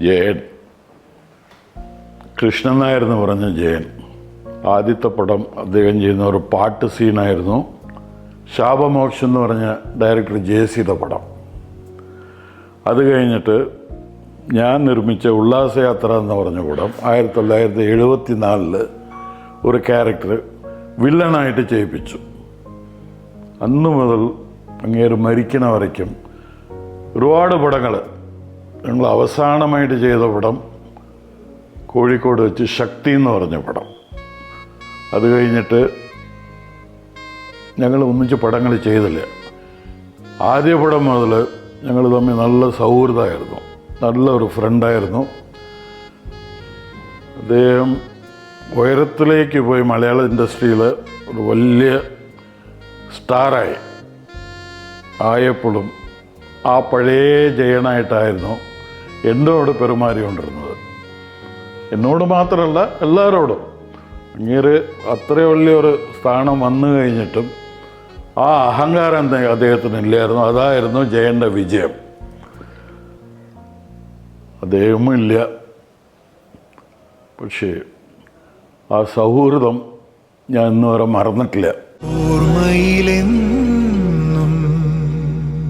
ജയൻ. കൃഷ്ണൻ എന്ന് പറഞ്ഞ ജയൻ. ആദ്യത്തെ പടം അദ്ദേഹം ചെയ്യുന്ന ഒരു പാട്ട് സീനായിരുന്നു. ശാപമോക്ഷം എന്ന് പറഞ്ഞ ഡയറക്ടർ ജയസിയുടെ പടം. അത് കഴിഞ്ഞിട്ട് ഞാൻ നിർമ്മിച്ച ഉല്ലാസയാത്ര എന്ന് പറഞ്ഞ പടം ആയിരത്തി തൊള്ളായിരത്തി എഴുപത്തി നാലിൽ ഒരു ക്യാരക്ടർ വില്ലനായിട്ട് ചെയ്യിപ്പിച്ചു. അന്നു മുതൽ അങ്ങേര് മരിക്കണ വരയ്ക്കും ഒരുപാട് പടങ്ങൾ ഞങ്ങൾ അവസാനമായിട്ട് ചെയ്ത പടം കോഴിക്കോട് വെച്ച് ശക്തി എന്ന് പറഞ്ഞ പടം. അത് കഴിഞ്ഞിട്ട് ഞങ്ങൾ ഒന്നിച്ച് പടങ്ങൾ ചെയ്തില്ല. ആദ്യ പടം മുതൽ ഞങ്ങൾ തമ്മിൽ നല്ല സൗഹൃദമായിരുന്നു. നല്ലൊരു ഫ്രണ്ടായിരുന്നു. അദ്ദേഹം ഉയരത്തിലേക്ക് പോയി മലയാള ഇൻഡസ്ട്രിയിൽ ഒരു വലിയ സ്റ്റാറായി. ആയപ്പോഴും ആ പഴയ ജയനായിട്ടായിരുന്നു എന്നോട് പെരുമാറിക്കൊണ്ടിരുന്നത് എന്നോട് മാത്രമല്ല എല്ലാവരോടും. അങ്ങേര് അത്ര വലിയൊരു സ്ഥാനം വന്നു കഴിഞ്ഞിട്ടും ആ അഹങ്കാരം അദ്ദേഹത്തിന് ഇല്ലായിരുന്നു. അതായിരുന്നു ജയന്റെ വിജയം. അദ്ദേഹവും ഇല്ല. പക്ഷേ ആ സൗഹൃദം ഞാൻ ഇന്നുവരെ മറന്നിട്ടില്ല. ഓർമ്മയിലെന്നും